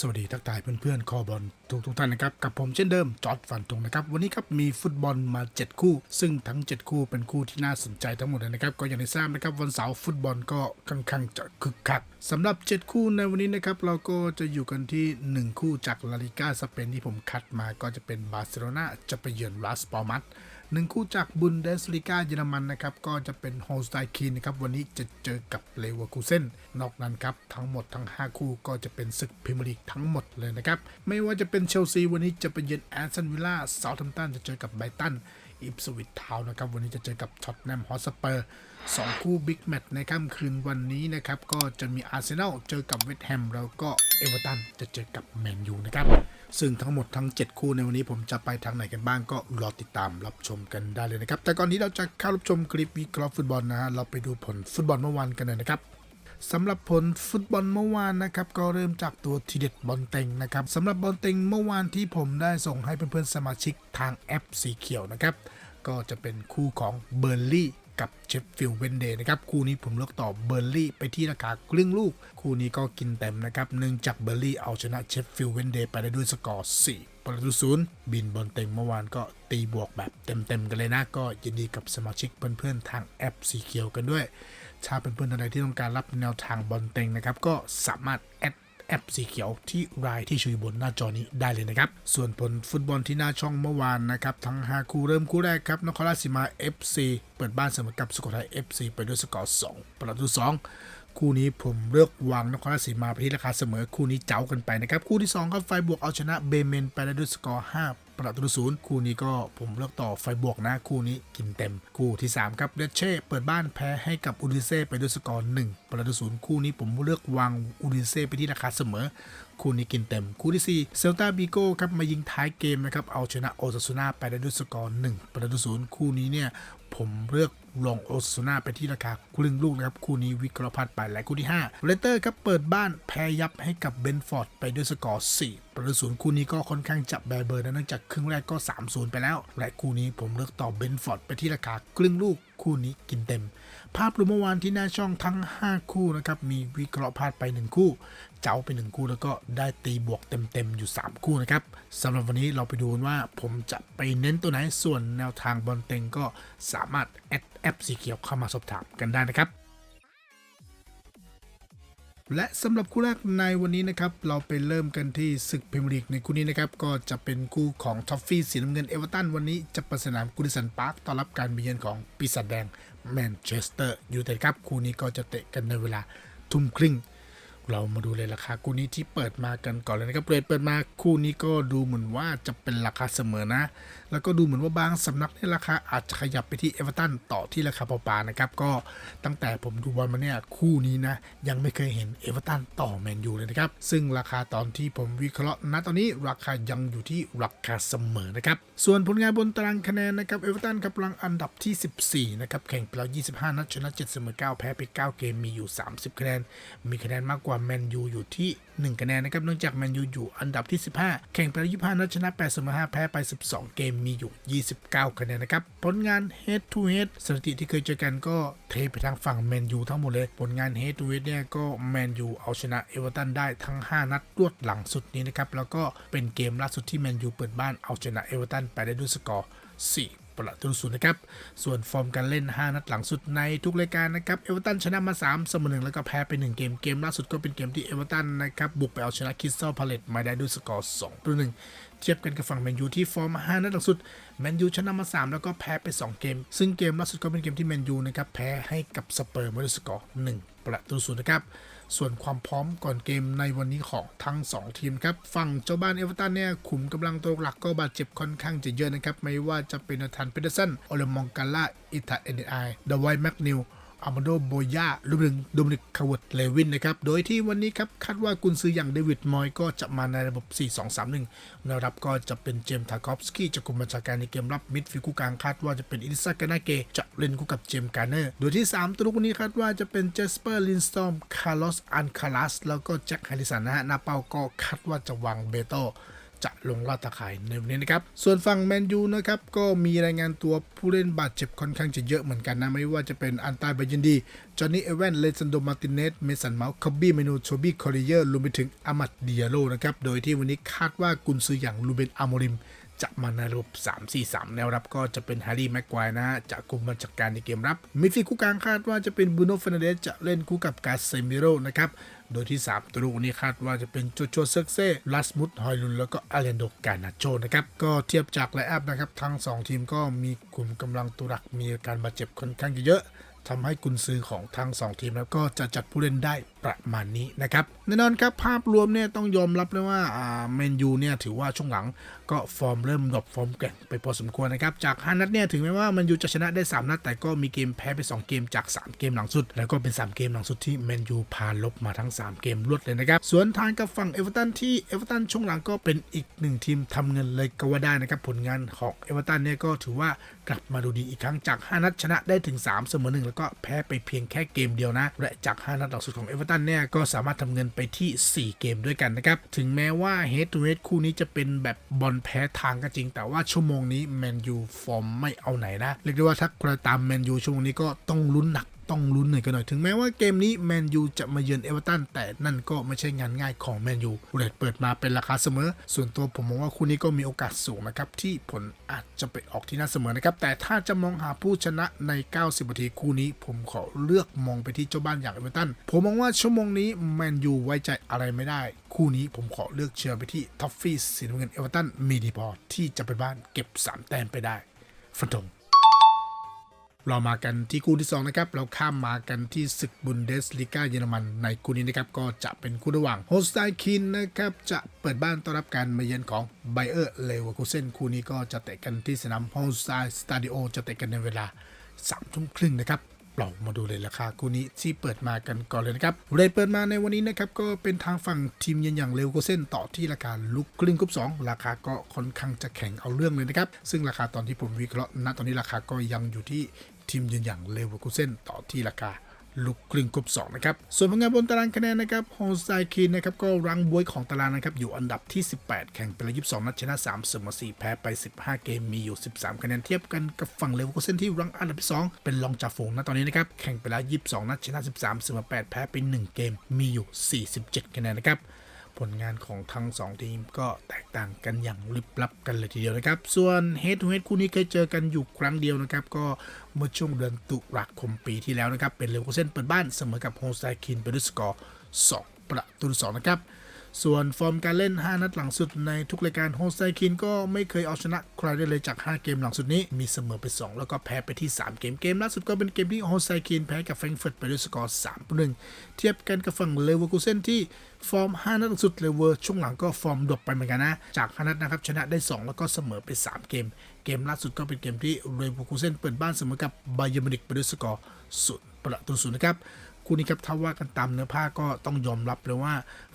สวัสดีทักทายเพื่อนๆคอบอลทุกทุกๆท่านนะครับ กับผมเช่นเดิมจอร์ดฟันตรงนะครับ วันนี้ครับมีฟุตบอลมา 7 คู่ ซึ่งทั้ง 7 คู่เป็นคู่ที่น่าสนใจทั้งหมดเลยนะครับ ก็อย่างที่ทราบนะครับวันเสาร์ฟุตบอลก็ค่อนข้างจะคึกคักสำหรับ 7 คู่ในวันนี้นะครับเราก็จะอยู่กันที่ 1 คู่จากลาลิก้าสเปนที่ผมคัดมาก็จะเป็นบาร์เซโลนาจะไปเยือนลาสปอร์มัส หนึ่งคู่จากบุนเดสลิกาเยอรมันนะครับก็จะเป็นโฮสไตคีนนะครับวันนี้จะเจอกับเลเวอร์คูเซนนอกนั้นครับทั้งหมดทั้ง 5 คู่ก็จะเป็นศึกพรีเมียร์ลีกทั้งหมดเลยนะครับไม่ว่าจะเป็นเชลซีวันนี้จะไปเยือนแอสตันวิลล่าเซาท์แฮมป์ตันจะเจอกับไบรตันอิปสวิตทาวน์นะครับวันนี้จะเจอกับท็อตแนมฮอสเปอร์สองคู่บิ๊กแมตช์ในค่ำคืนวันนี้นะครับก็จะมีอาร์เซนอลเจอกับเวสต์แฮมแล้วก็เอเวอร์ตันจะเจอกับแมนยูนะครับ ซึ่งทั้งหมดทั้ง 7 คู่ในวันนี้ผมจะไปทางไหนกันบ้างก็รอติดตามรับชมกันได้เลยนะครับ แต่ก่อนที่เราจะเข้ารับชมคลิปวิเคราะห์ฟุตบอลนะฮะเราไปดูผลฟุตบอลเมื่อวานกันเลยนะครับสำหรับผลฟุตบอลเมื่อวานนะครับก็เริ่มจากตัวทีเด็ดบอลเต็งนะครับสำหรับบอลเต็งเมื่อวานที่ผมได้ส่งให้เพื่อนๆสมาชิกทางแอปสีเขียวนะครับก็จะเป็นคู่ของเบอร์ลี่ กับเชฟฟิลด์เวนเดย์นะครับคู่นี้ผมเลือกต่อเบอร์ลี่ไปที่ราคาครึ่งลูก คู่นี้ก็กินเต็มนะครับเนื่องจากเบอร์ลี่เอาชนะเชฟฟิลด์เวนเดย์ไปได้ด้วยสกอร์4ประตูศูนย์บินบอลเต็งเมื่อวานก็ตีบวกแบบเต็มๆกันเลยนะ ก็ยินดีกับสมาชิกเพื่อนๆทางแอปสีเขียวกันด้วยถ้าเป็นเพื่อนๆอะไรที่ต้องการรับแนวทางบอลเต็งนะครับก็สามารถแอด แอปสีเขียวที่รายที่ชูอยู่บนหน้าจอนี้ได้เลยนะครับ ส่วนผลฟุตบอลที่หน้าช่องเมื่อวานนะครับ ทั้ง 5 คู่เริ่มคู่แรกครับนครราชสีมา FC เปิดบ้านเสมอกับสุโขทัย FC ไปด้วยสกอร์2ประตู 2 คู่นี้ผมเลือกวางนครราชสีมาไปที่ราคาเสมอคู่นี้เจ้ากันไปนะครับ คู่ที่2ครับไฟบวกเอาชนะเบเมนไปได้ด้วยสกอร์5 ประตูศูนย์คู่นี้ก็ผมเลือกต่อไฟบวกนะคู่นี้กินเต็ม คู่ที่ 3 ครับเดเช่เปิดบ้านแพ้ให้กับอูดิเซ่ไปด้วยสกอร์1ประตูศูนย์คู่นี้ผมเลือกวางอูดิเซ่ไปที่ราคาเสมอ คู่นี้กินเต็ม คู่ที่4เซลตาบิโก้ครับมายิงท้ายเกมนะครับเอาชนะโอซาซูนาไปได้ด้วยสกอร์1ประตูศูนย์คู่นี้เนี่ยผมเลือก ลงโอซูนาไปที่ราคาครึ่งลูกนะครับคู่นี้วิกฤพัฒน์ไปและคู่ที่5เลเตอร์ครับเปิดบ้านแพ้ยับให้กับเบนฟอร์ดไปด้วยสกอร์4ประตูศูนย์คู่นี้ก็ค่อนข้างจับแบร์เบอร์นะเนื่องจากครึ่งแรกก็3-0ไปแล้ว และคู่นี้ผมเลือกต่อเบนฟอร์ดไปที่ราคาครึ่งลูกคู่นี้กินเต็ม ภาพรวมเมื่อวานที่หน้าช่องทั้ง 5 คู่นะครับมีวิเคราะห์พลาดไป 1 คู่ เจ้าไป 1 คู่แล้วก็ได้ตีบวกเต็มๆอยู่ 3 คู่นะครับสำหรับวันนี้เราไปดูว่าผมจะไปเน้นตัวไหนส่วนแนวทางบอลเต็งก็สามารถแอดแอปสีเขียวเข้ามาสอบถามกันได้นะครับและสำหรับคู่แรกในวันนี้นะครับ เราไปเริ่มกันที่ศึกพรีเมียร์ลีกในคู่นี้นะครับ ก็จะเป็นคู่ของท็อฟฟี่สีน้ำเงินเอเวอร์ตันวันนี้จะปิดสนามกูดิสันพาร์คต้อนรับการเยือนของปีศาจแดง แมนเชสเตอร์ยูไนเต็ดครับคู่นี้ก็จะเตะกันในเวลาทุ่มครึ่ง เรามาดูเลยราคาคู่นี้ที่เปิดมากันก่อนเลยนะครับเรทเปิดมาคู่นี้ก็ดูเหมือนว่าจะเป็นราคาเสมอนะแล้วก็ดูเหมือนว่าบางสำนักในราคาอาจจะขยับไปที่เอเวอร์ตันต่อที่ราคาป่าๆนะครับ ก็ตั้งแต่ผมดูบอลมาเนี่ยคู่นี้นะ ยังไม่เคยเห็นเอเวอร์ตันต่อแมนยูเลยนะครับ ซึ่งราคาตอนที่ผมวิเคราะห์ณตอนนี้ราคายังอยู่ที่ราคาเสมอนะครับ ส่วนผลงานบนตารางคะแนนนะครับเอเวอร์ตันกำลังอันดับที่ 14 นะครับ แข่งไปแล้ว 25 นัดชนะ7เสมอ9แพ้ไป 9 เกมมีอยู่ 30 คะแนน มีคะแนนมากกว่าแมนยูอยู่ที่ 1 คะแนนนะครับเนื่องจากแมนยูอยู่อันดับที่ 15 แข่งไปแล้ว25นัดชนะ8เสมอ5แพ้ไป 12 เกมมีอยู่ 29 คะแนนนะครับ ผลงาน head to head สถิติที่เคยเจอกันก็เทไปทางฝั่งแมนยูทั้งหมดเลย ผลงาน head to head เนี่ยก็แมนยูเอาชนะเอเวอร์ตันได้ทั้ง 5 นัดรวดหลังสุดนี้นะครับแล้วก็เป็นเกมล่าสุดที่แมนยูเปิดบ้านเอาชนะเอเวอร์ตันไปได้ด้วยสกอร์4 ประตูศูนย์นะครับ ส่วนฟอร์มการเล่น 5 นัดหลังสุดในทุกรายการนะครับเอเวอร์ตันชนะมา 3 เสมอหนึ่งแล้วก็แพ้ไป 1 เกมเกมล่าสุดก็เป็นเกมที่เอเวอร์ตันนะครับบุกไปเอาชนะคิสตัลพาเลตมาได้ด้วยสกอร์2ต่อ1เทียบกันกับฝั่งแมนยูที่ฟอร์ม 5 นัดหลังสุดแมนยูชนะมา 3 แล้วก็แพ้ไป 2 เกม ซึ่งเกมล่าสุดก็เป็นเกมที่แมนยูนะครับแพ้ให้กับสเปอร์มาด้วยสกอร์1ประตูศูนย์นะครับ ส่วนความพร้อมก่อนเกมในวันนี้ของทั้ง 2 ทีมครับฝั่งเจ้าบ้านเอเวอร์ตันเนี่ยขุมกำลังตัวหลักก็บาดเจ็บค่อนข้างจะเยอะนะครับไม่ว่าจะเป็นนาธานเพเดอร์สันโอเลมองกาล่าอิตาเอ็นไอเดวายแมกนิล อามาโดโบยาลูกหนึ่งโดมินิกคาวดเลวินนะครับ โดยที่วันนี้ครับคาดว่ากุนซืออย่างเดวิดมอยก็จะมาในระบบ 4-2-3-1แนวรับก็จะเป็นเจมส์ทาคอฟสกี้จะคุมบัญชาการในเกมรับมิดฟิลด์คู่กลางคาดว่าจะเป็นอิลิซากานาเกจะเล่นคู่กับเจมส์การเนอร์ โดยที่ 3 ตัวลูกคนนี้คาดว่าจะเป็นเจสเปอร์ลินสตอมคาร์ลอสอันคาลัสแล้วก็แจ็คแฮริสันนะฮะหน้าเป้าก็คาดว่าจะวางเบโต จะลงลาดตาข่ายในวันนี้นะครับ ส่วนฝั่งแมนยูนะครับก็มีรายงานตัวผู้เล่นบาดเจ็บค่อนข้างจะเยอะเหมือนกันนะ ไม่ว่าจะเป็นอันตายบายันดี จอห์นนี่เอเวนเลซันโดมาร์ติเนส เมสันเมาส์คอบบี้เมนูโชบี้คอริเยอร์รวมไปถึงอามัดเดียโลนะครับ โดยที่วันนี้คาดว่ากุนซืออย่างลูเบนอาโมริมจะมาในระบบ 3-4-3 แนวรับก็จะเป็นแฮร์รี่แม็กควายนะจะคุมบรรจัดการในเกมรับมิดฟิลด์คู่กลางคาดว่าจะเป็นบูโน่เฟนเดสจะเล่นคู่กับกาเซมิโรนะครับ โดยที่ 3 ตัวรุกนี้คาดว่าจะเป็นโจโจเซ็กเซ่ลัสมุดฮอยลุนแล้วก็อาเลนโดกานาโจนะครับ ก็เทียบจากไลอัพนะครับ ทั้ง 2 ทีมก็มีกลุ่มกำลังตัวหลักมีอาการบาดเจ็บค่อนข้างเยอะทำให้กุนซือของทั้ง 2 ทีมแล้วก็จะจัดผู้เล่นได้ประมาณนี้นะครับแน่นอนครับภาพรวมเนี่ยต้องยอมรับเลยว่าแมนยูเนี่ยถือว่าช่วงหลังก็ฟอร์มเริ่มดรอปฟอร์มแกร่งไปพอสมควรนะครับจาก 5 นัดเนี่ยถึงแม้ว่าแมนยูจะชนะได้ 3 นัด แต่ก็มีเกมแพ้ไป 2 เกมจาก 3 เกมหลังสุด แล้วก็เป็น 3 เกมหลังสุดที่แมนยูพาลบมาทั้ง 3 เกมรวดเลยนะครับสวนทางกับฝั่งเอเวอร์ตันที่เอเวอร์ตันช่วงหลังก็เป็นอีกหนึ่งทีมทำเงินเลยก็ว่าได้นะครับผลงานของเอเวอร์ตันเนี่ยก็ถือว่ากลับมาดูดีอีกครั้งจาก 5 นัดชนะได้ถึง 3 เสมอหนึ่งแล้วก็แพ้ไปเพียงแค่เกมเดียวนะและจาก 5 นัดหลังสุดของเอเวอร์ตันเนี่ยก็สามารถทำเงินไปที่ 4 เกมด้วยกันนะครับถึงแม้ว่าเฮดทูเฮดคู่นี้จะเป็นแบบบอลแพ้ทางก็จริง แต่ว่าชั่วโมงนี้แมนยูฟอร์มไม่เอาไหนนะเรียกได้ว่าถ้าใครตามแมนยูชั่วโมงนี้ก็ต้องลุ้นหนัก ต้องลุ้นหน่อยกันหน่อย ถึงแม้ว่าเกมนี้แมนยูจะมาเยือนเอเวอร์ตันแต่นั่นก็ไม่ใช่งานง่ายของแมนยูเรทเปิดมาเป็นราคาเสมอ ส่วนตัวผมมองว่าคู่นี้ก็มีโอกาสสูงนะครับ ที่ผลอาจจะไปออกที่น่าเสมอนะครับ แต่ถ้าจะมองหาผู้ชนะใน 90นาทีคู่นี้ ผมขอเลือกมองไปที่เจ้าบ้านอย่างเอเวอร์ตันผมมองว่าชั่วโมงนี้แมนยูไว้ใจอะไรไม่ได้ คู่นี้ผมขอเลือกเชียร์ไปที่ท็อฟฟี่สีน้ำเงินเอเวอร์ตันมีดีพอที่จะไปบ้านเก็บ3แต้มไปได้ฟันธง เรามากันที่คู่ที่ 2 นะครับ เราข้ามมากันที่ศึกบุนเดสลิก้าเยอรมันในคู่นี้นะครับ ก็จะเป็นคู่ระหว่างโฮสไตคินนะครับ จะเปิดบ้านต้อนรับการมาเยือนของไบเออร์เลเวอร์คูเซนคู่นี้ก็จะเตะกันที่สนามโฮสไตสตาดิโอจะเตะกันในเวลา3ทุ่มครึ่งนะครับ เรามาดูเลยราคาคู่นี้ที่เปิดมากันก่อนเลยนะครับเรทเปิดมาในวันนี้นะครับก็เป็นทางฝั่งทีมเยือนอย่างเลวโกเซนต่อที่ราคาลุกครึ่งกรุ๊ป2ราคาก็ค่อนข้างจะแข็งเอาเรื่องเลยนะครับซึ่งราคาตอนที่ผมวิเคราะห์ณตอนนี้ราคาก็ยังอยู่ที่ทีมเยือนอย่างเลวโกเซนต่อที่ราคา ลุกครึ่งกรุ๊ป2นะครับ ส่วนผลงานบนตารางคะแนนนะครับโฮสไซคินนะครับก็รังบวยของตารางนะครับอยู่อันดับที่ 18 แข่งไปแล้ว22 นัดชนะ3เสมอ4แพ้ไป 15 เกมมีอยู่ 13 คะแนนเทียบกันกับฝั่งเลเวอร์คูเซนที่รังอันดับที่ 2 เป็นรองจ่าฝูงนะตอนนี้นะครับแข่งไปแล้ว22 นัดชนะ 13เสมอ8แพ้ไป 1 เกมมีอยู่ 47 คะแนนนะครับ ผลงานของทั้ง 2 ทีมก็แตกต่างกันอย่างลึกลับกันเลยทีเดียวนะครับ ส่วน Head to Head คู่นี้เคยเจอกันอยู่ครั้งเดียวนะครับ ก็เมื่อช่วงเดือนตุลาคมปีที่แล้วนะครับ เป็นเลเวอร์เซนเปิดบ้านเสมอกับโฮสไตคินไปด้วยสกอร์2ประตูสองนะครับ ส่วนฟอร์มการเล่น 5 นัดหลังสุดในทุกรายการโฮสไซคินก็ไม่เคยเอาชนะใครได้เลยจาก 5 เกมหลังสุดนี้ มีเสมอไป 2 แล้วก็แพ้ไปที่ 3 เกม เกมล่าสุดก็เป็นเกมที่โฮสไซคินแพ้กับแฟรงก์เฟิร์ตไปด้วยสกอร์3ต่อ1เทียบกันกับฝั่งเลเวอร์คูเซนที่ฟอร์ม 5 นัดหลังสุดเลเวอร์ช่วงหลังก็ฟอร์มดรอปไปเหมือนกันนะ จาก5นัดนะครับชนะได้ 2 แล้วก็เสมอไป 3 เกม เกมล่าสุดก็เป็นเกมที่เลเวอร์คูเซนเปิดบ้านเสมอกับไบเยอร์มินิกไปด้วยสกอร์ศูนย์ประตูศูนย์นะครับ คู่นี้ครับถ้าว่ากันตามเนื้อผ้าก็ต้องยอมรับเลยว่า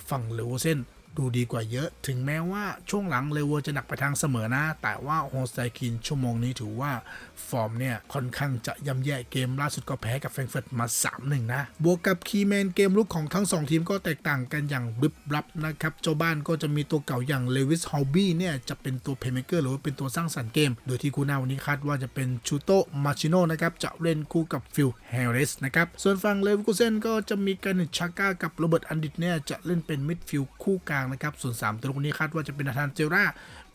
ฝั่งเลเวอร์เซน ดูดีกว่าเยอะ ถึงแม้ว่าช่วงหลังเลเวอร์จะหนักไปทางเสมอนะ แต่ว่าโฮสไตคินชั่วโมงนี้ถือว่า ฟอร์มเนี่ยค่อนข้างจะย่ำแย่เกมล่าสุดก็แพ้กับแฟรงเฟิร์ตมา 3-1 นะ บวกกับคีแมนเกมลุกของทั้ง 2 ทีมก็แตกต่างกันอย่างบึบรับนะครับ เจ้าบ้านก็จะมีตัวเก่าอย่างเลวิสฮอลบี้เนี่ยจะเป็นตัวเพย์เมเกอร์หรือว่าเป็นตัวสร้างสรรค์เกม โดยที่คู่หน้าวันนี้คาดว่าจะเป็นชูโตมาชิโนนะครับจะเล่นคู่กับฟิลแฮร์ริสนะครับส่วนฝั่งเลเวอร์คูเซนก็จะมีการนิชาก้ากับโรเบิร์ตอันดิตเนี่ยจะเล่นเป็นมิดฟิลด์คู่กลางนะครับส่วน3ตัวคนนี้คาดว่าจะเป็นนาธานเจรา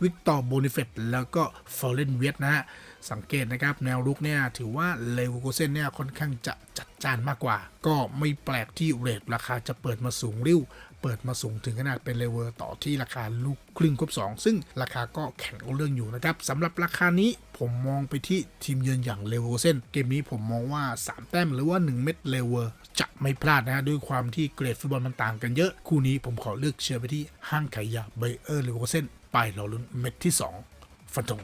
วิกตอร์โบนิเฟตแล้วก็ฟอร์เรนเวียตนะฮะสังเกตนะครับแนวรุกเนี่ยถือว่าเลวโกเซนเนี่ยค่อนข้างจะจัดจานมากกว่า ก็ไม่แปลกที่เรทราคาจะเปิดมาสูงริ้ว เปิดมาสูงถึงขนาดเป็นเลเวอร์ต่อที่ราคาลูกครึ่งครบ2 ซึ่งราคาก็แข็งเอาเรื่องอยู่นะครับสำหรับราคานี้ผมมองไปที่ทีมเยือนอย่างเลเวอร์เซนเกมนี้ผมมองว่า 3 แต้มหรือว่า 1 เม็ดเลเวอร์จะไม่พลาดนะฮะด้วยความที่เกรดฟุตบอลมันต่างกันเยอะ คู่นี้ผมขอเลือกเชียร์ไปที่ห้างขายยาไบเออร์เลเวอร์เซนไปรอลุ้นเม็ดที่ 2 ฟันธง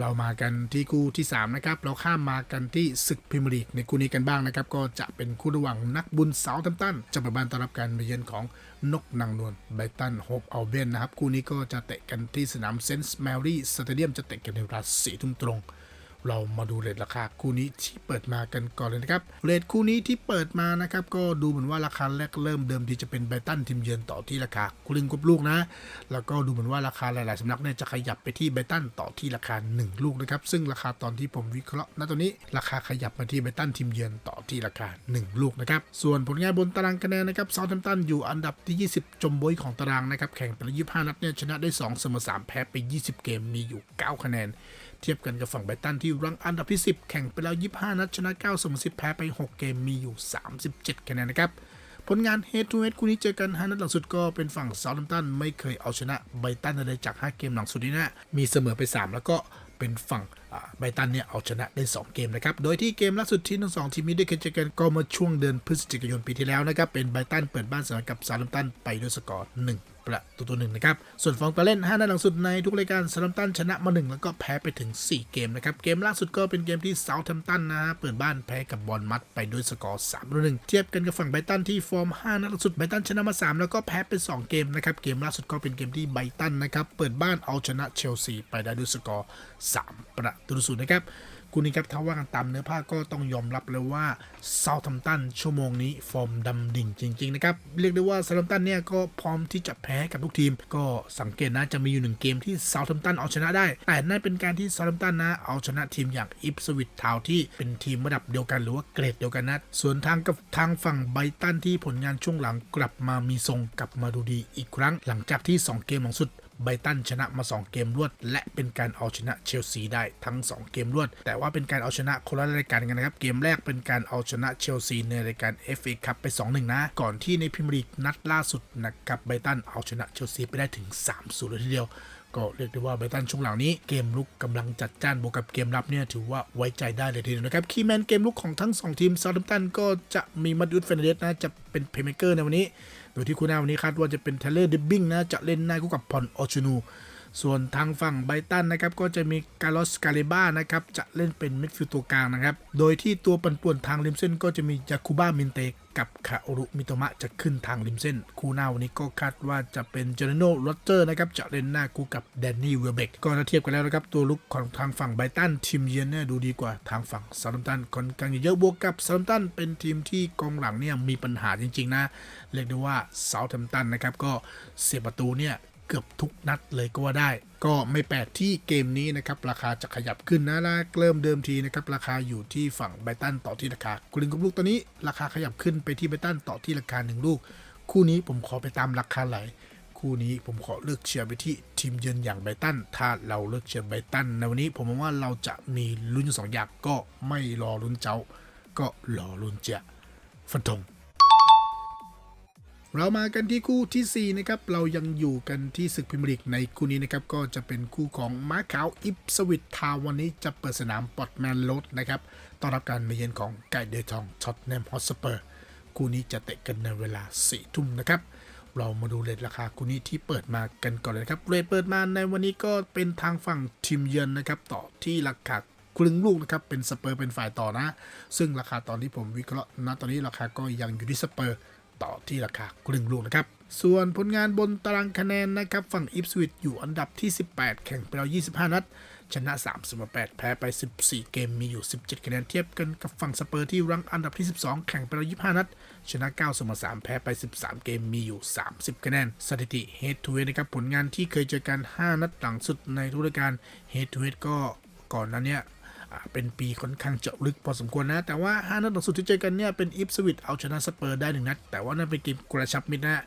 เรามากันที่คู่ที่ 3 นะครับ เราข้ามมากันที่ศึกพรีเมียร์ลีกในคู่นี้กันบ้างนะครับ ก็จะเป็นคู่ระหว่างนักบุญเสาทัมตันจะไปบ้านต้อนรับการมาเยือนของนกนางนวลไบตันโฮปเอาเบนนะครับ คู่นี้ก็จะเตะกันที่สนามเซนส์แมรี่สเตเดียมจะเตะกันในเวลาสี่ทุ่มตรง เรามาดูเรทราคาคู่นี้ที่เปิดมากันก่อนเลยนะครับเรทคู่นี้ที่เปิดมานะครับก็ดูเหมือนว่าราคาแรกเริ่มเดิมที่จะเป็นไบตันทีมเยือนต่อที่ราคาครึ่งกบลูกนะ แล้วก็ดูเหมือนว่าราคาหลายๆสำนักเนี่ยจะขยับไปที่ไบตันต่อที่ราคา 1 ลูกนะครับซึ่งราคาตอนที่ผมวิเคราะห์ณตอนนี้ราคาขยับมาที่ไบตันทีมเยือนต่อที่ราคา 1 ลูกนะครับส่วนผลงานบนตารางคะแนนนะครับเซาท์แฮมป์ตันอยู่อันดับที่ 20 จมบอยของตารางนะครับแข่งไปแล้ว25นัดเนี่ยชนะได้ 2 เสมอ3แพ้ไป 20 เกมมีอยู่ 9 คะแนน เทียบกันกับฝั่งไบตันที่รังอันดับที่ 10 แข่งไปแล้ว 25 นัดชนะ9เสมอ10 แพ้ไป 6 เกมมีอยู่ 37 คะแนนนะครับ ผลงาน Head to Head คู่นี้เจอกัน5นัดหลังสุดก็เป็นฝั่งเซาท์แฮมตันไม่เคยเอาชนะไบตันเลยจาก 5 เกมหลังสุดนี้นะมีเสมอไป 3 แล้วก็เป็นฝั่ง ไบตันเนี่ยเอาชนะได้ 2 เกมนะครับ โดยที่เกมล่าสุดที่ทั้งสองทีมนี้ได้เคยเจอกันก็เมื่อช่วงเดือนพฤศจิกายนปีที่แล้วนะครับ เป็นไบตันเปิดบ้านเสมอกับซาท์แฮมตันไปด้วยสกอร์1ประตูตัวหนึ่งนะครับ ส่วนฟองกาเล่น 5 นัดหลังสุดในทุกรายการซาท์แฮมตันชนะมา 1 แล้วก็แพ้ไปถึง 4 เกมนะครับ เกมล่าสุดก็เป็นเกมที่เซาท์แฮมป์ตันนะฮะเปิดบ้านแพ้กับบอลมัดไปด้วยสกอร์3ต่อ1เทียบกันกับฝั่งไบตันที่ฟอร์ม 5 นัดหลังสุดไบตันชนะมา 3 แล้วก็แพ้ไป 2 เกมนะครับ เกมล่าสุดก็เป็นเกมที่ไบตันนะครับเปิดบ้านเอาชนะเชลซีไปได้ด้วยสกอร์3ประตูต่อศูนย์นะครับคุณนี่ครับถ้าว่ากันตามเนื้อผ้าก็ต้องยอมรับเลยว่าเซาท์ a มตันชั่วโมงนี้ฟอร์มดำดิ่งจริง ๆ นะครับ เรียกได้ว่าเซาท์ a มตันเนี่ยก็พร้อมที่จะแพ้กับทุกทีม ก็สังเกตนะจะมีอยู่หนึ่งเกมที่เซาท์ a มตันเอาชนะได้ แต่นั่นเป็นการที่เซาท์ a มตันนะเอาชนะทีมอย่างอิปสวิตทาวที่เป็นทีมระดับเดียวกันหรือว่าเกรดเดียวกันนะส่วนทางกับทางฝั่งไบตันที่ผลงานช่วงหลังกลับมามีทรงกลับมาดูดีอีกครั้ง หลังจากที่ 2 เกมหลังสุด ไบตันชนะมา 2 เกมรวด และเป็นการเอาชนะเชลซีได้ทั้ง 2 เกมรวด แต่ว่าเป็นการเอาชนะคนละรายการกันนะครับ เกมแรกเป็นการเอาชนะเชลซีในรายการ FA คัพไป 2-1 นะ ก่อนที่ในพรีเมียร์ลีกนัดล่าสุดนะครับไบตันเอาชนะเชลซีไปได้ถึง 3-0เลยทีเดียวก็เรียกได้ว่าไบตันช่วงหลังนี้เกมลุกกำลังจัดจ้านบวกกับเกมรับเนี่ยถือว่าไว้ใจได้เลยทีเดียวนะครับคีแมนเกมลุกของทั้ง 2 ทีมซาท์แฮมป์ตันก็จะมีมาดูดเฟรนเดสนะจะเป็นเพย์เมเกอร์ในวันนี้ โดยที่คู่หน้าวันนี้คาดว่าจะเป็นเทเลอร์ดิบบิงนะจะเล่นหน้าคู่กับพอนออชูนู ส่วนทางฝั่งไบตันนะครับก็จะมีกาลอสกาเลบ้านะครับจะเล่นเป็นมิดฟิลด์ตัวกลางนะครับ โดยที่ตัวปั่นป่วนทางริมเส้นก็จะมียาคูบ้ามินเตกับคาโอรุมิโตมะจะขึ้นทางริมเส้น คู่หน้าวันนี้ก็คาดว่าจะเป็นเจเนโนโรเจอร์นะครับจะเล่นหน้าคู่กับแดนนี่เวลเบกก็ถ้าเทียบกันแล้วนะครับ ตัวลุกของทางฝั่งไบตันทีมเยือนเนี่ยดูดีกว่าทางฝั่งซา u ัมตันค่อนข้างเยอะบวกกับซา u ัมตันเป็นทีมที่กองหลังเนี่ยมีปัญหาจริงๆนะ เรียกได้ว่าเซาท์แฮมตันนะครับก็เสียประตูเนี่ย กือบทุกนัดเลยก็ว่าได้ ก็ไม่แปลกที่เกมนี้นะครับ ราคาจะขยับขึ้นนะแรกเริ่มเดิมทีนะครับ ราคาอยู่ที่ฝั่งไบตันต่อที่ราคากลิงกับลูกตอนนี้ ราคาขยับขึ้นไปที่ไบตันต่อที่ราคาหนึ่งลูก คู่นี้ผมขอไปตามราคาไหลคู่นี้ผมขอเลือกเชียร์ไปที่ทีมเยือนอย่างไบตัน ถ้าเราเลือกเชียร์ไบตันในวันนี้ผมมองว่าเราจะมีลุ้นสองอย่างก็ไม่รอลุ้นเจ้า ก็รอลุ้นเจ้าฟันธง เรามากันที่คู่ทีสี่ 4 นะครับ เรายังอยู่กันที่ศึกพรีเมียร์ลีกในคู่นี้นะครับ ก็จะเป็นคู่ของม้าขาวอิปสวิตทาววันนี้จะเปิดสนามปอตแมนโรดนะครับต้อนรับการมาเยือนของไก่เดทองช็อตแนมฮอสเปอร์คู่นี้จะเตะกันในเวลา4ทุ่มนะครับ เรามาดูเรทราคาคู่นี้ที่เปิดมากันก่อนเลยครับเรทเปิดมาในวันนี้ก็เป็นทางฝั่งทีมเยือนนะครับต่อที่ราคาครึ่งลูกนะครับเป็นสเปอร์เป็นฝ่ายต่อนะ ซึ่งราคาตอนที่ผมวิเคราะห์ณตอนนี้ราคาก็ยังอยู่ที่สเปอร์ ต่อที่ราคาครึ่งลูกนะครับ ส่วนผลงานบนตารางคะแนนนะครับ ฝั่งอิฟสวิตอยู่อันดับที่ 18 แข่งไปแล้ว 25 นัด ชนะ3เสมอ8แพ้ไป 14 เกมมีอยู่ 17 คะแนนเทียบกันกับฝั่งสเปอร์ที่รั้งอันดับที่ 12 แข่งไปแล้ว 25 นัด ชนะ9เสมอ3แพ้ไป 13 เกมมีอยู่ 30 คะแนน สถิติ Head to Head นะครับผลงานที่เคยเจอกัน 5 นัดหลังสุดในทุกรการ Head to Head ก็ก่อนนั้นเนี่ย เป็นปีค่อนข้างเจาะลึกพอสมควรนะ แต่ว่า 5 นัดหลังสุดที่เจอกันเนี่ย เป็นอิฟสวิตเอาชนะสเปอร์ได้หนึ่งนัด แต่ว่านั่นเป็นเกมกระชับมิตรนะ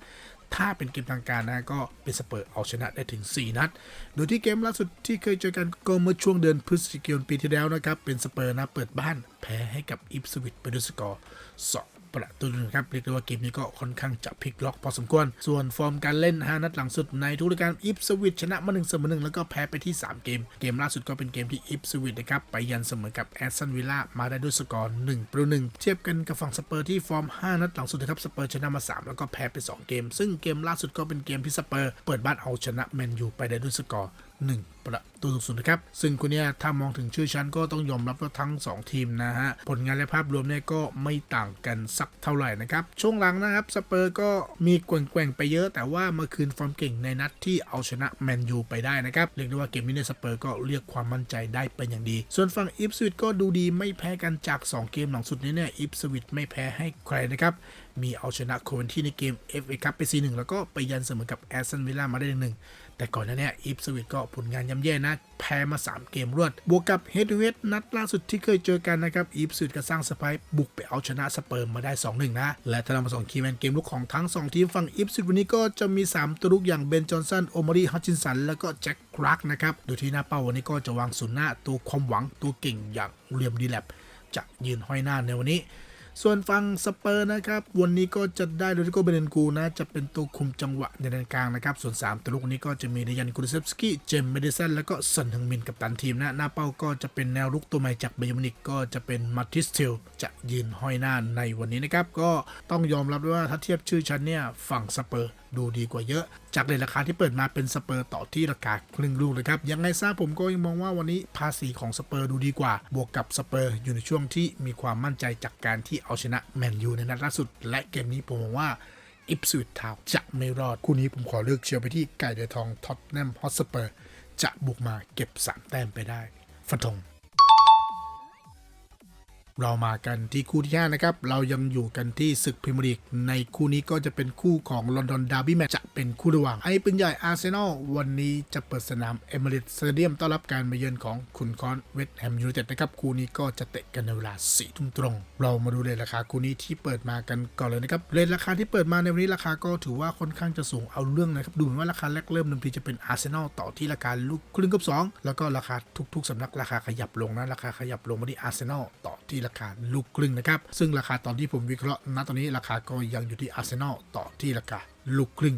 ถ้าเป็นเกมทางการนะก็เป็นสเปอร์เอาชนะได้ถึง 4 นัด โดยที่เกมล่าสุดที่เคยเจอกันก็เมื่อช่วงเดือนพฤศจิกายนปีที่แล้วนะครับ เป็นสเปอร์นะเปิดบ้านแพ้ให้กับอิฟสวิตไปด้วยสกอร์2 ประตูนึงครับ เรียกได้ว่าเกมนี้ก็ค่อนข้างจะพลิกล็อกพอสมควร ส่วนฟอร์มการเล่น 5 นัดหลังสุดในทุกรายการอิฟสวิตชนะมา1เสมอ1แล้วก็แพ้ไปที่ 3 เกม เกมล่าสุดก็เป็นเกมที่อิฟสวิตนะครับไปยันเสมอกับแอสตันวิลล่ามาได้ด้วยสกอร์1ประตู1เทียบกันกับฝั่งสเปอร์ที่ฟอร์ม 5 นัดหลังสุดนะครับสเปอร์ชนะมา 3 แล้วก็แพ้ไป 2 เกม ซึ่งเกมล่าสุดก็เป็นเกมที่สเปอร์เปิดบ้านเอาชนะแมนยูไปได้ด้วยสกอร์ 1 ประตูสูงนะครับ ซึ่งคนนี้ถ้ามองถึงชื่อชั้นก็ต้องยอมรับว่าทั้ง 2 ทีมนะฮะ ผลงานและภาพรวมเนี่ยก็ไม่ต่างกันสักเท่าไหร่นะครับ ช่วงหลังนะครับสเปอร์ก็มีแกว่งๆไปเยอะ แต่ว่าเมื่อคืนฟอร์มเก่งในนัดที่เอาชนะแมนยูไปได้นะครับเรียกได้ว่าเกมนี้ในยสเปอร์ก็เรียกความมั่นใจได้เป็นอย่างดี ส่วนฝั่งอิฟสวิตก็ดูดีไม่แพ้กันจาก 2 เกมหลังสุดนี้เนี่ยอิฟสวิตไม่แพ้ให้ใครนะครับมีเอาชนะโคเวนที่ในเกม FA คัพไป 4-1 แล้วก็ไปยันเสมอกับแอสตันวิลล่ามาได้หนึ่ง แต่ก่อนหน้านี้อีฟสวิตก็ผลงานย่ำแย่นะ แพ้มา 3 เกมรวด บวกกับเฮดเวดนัดล่าสุดที่เคยเจอกันนะครับ อีฟสวิตก็สร้างสไปร์บุกไปเอาชนะสเปิร์มมาได้ 2-1 นะ และถ้าเรามาส่องคีย์แมนเกมลุกของทั้ง 2 ทีมฝั่งอีฟสวิตวันนี้ก็จะมี 3ตัวลุกอย่างเบนจอนสันโอมารีฮัตชินสันแล้วก็แจ็คครักนะครับโดยที่หน้าเป้าวันนี้ก็จะวางศูนย์หน้าตัวความหวังตัวเก่งอย่างเรียมดีแลบจะยืนห้อยหน้าในวันนี้ ส่วนฝั่งสเปอร์นะครับ วันนี้ก็จะได้โดริโกเบเนนกูนะ จะเป็นตัวคุมจังหวะในด้านกลางนะครับ ส่วน 3 ตัวลุกนี้ก็จะมีเดยันกุลเซฟสกี้เจมส์เมดิสันแล้วก็ซันทังมินกับตันทีมนะ หน้าเป้าก็จะเป็นแนวลุกตัวใหม่จากเบย์มินิกก็จะเป็นมาติสเทลจะยืนห้อยหน้าในวันนี้นะครับก็ต้องยอมรับด้วยว่าถ้าเทียบชื่อชั้นเนี่ยฝั่งสเปอร์ ดูดีกว่าเยอะ จากเลยราคาที่เปิดมาเป็นสเปอร์ต่อที่ราคาครึ่งลูกเลยครับ ยังไงซะผมก็ยังมองว่าวันนี้ภาษีของสเปอร์ดูดีกว่า บวกกับสเปอร์อยู่ในช่วงที่มีความมั่นใจจากการที่เอาชนะแมนยูในนัดล่าสุด และเกมนี้ผมมองว่าอิปสวิตทาวจะไม่รอด คู่นี้ผมขอเลือกเชียร์ไปที่ไก่เดือทองท็อตแนมฮอตสเปอร์จะบุกมาเก็บ3แต้มไปได้ฟันธง เรามากันที่คู่ที่5นะครับ เรายังอยู่กันที่ศึกพรีเมียร์ลีก ในคู่นี้ก็จะเป็นคู่ของลอนดอนดาร์บี้แมตช์จะเป็นคู่ระหว่างไอ้ปืนใหญ่อาร์เซนอลวันนี้จะเปิดสนามเอมิเรตสเตเดียมต้อนรับการมาเยือนของขุนคอนเวสต์แฮมยูไนเต็ดนะครับ คู่นี้ก็จะเตะกันในเวลา4ทุ่มตรง เรามาดูเลยราคาคู่นี้ที่เปิดมากันก่อนเลยนะครับเรทราคาที่เปิดมาในวันนี้ราคาก็ถือว่าค่อนข้างจะสูงเอาเรื่องนะครับดูเหมือนว่าราคาแรกเริ่มเดิมทีจะเป็นอาร์เซนอลต่อที่ราคาลูกครึ่งกับสองแล้วก็ราคาทุก ๆสำนักราคาขยับลงนะราคาขยับลงมาที่อาร์เซนอลต่อที่ราคาลูกครึ่งนะครับ ซึ่งราคาตอนที่ผมวิเคราะห์ณตอนนี้ราคาก็ยังอยู่ที่อาร์เซนอลต่อที่ราคาลูกครึ่ง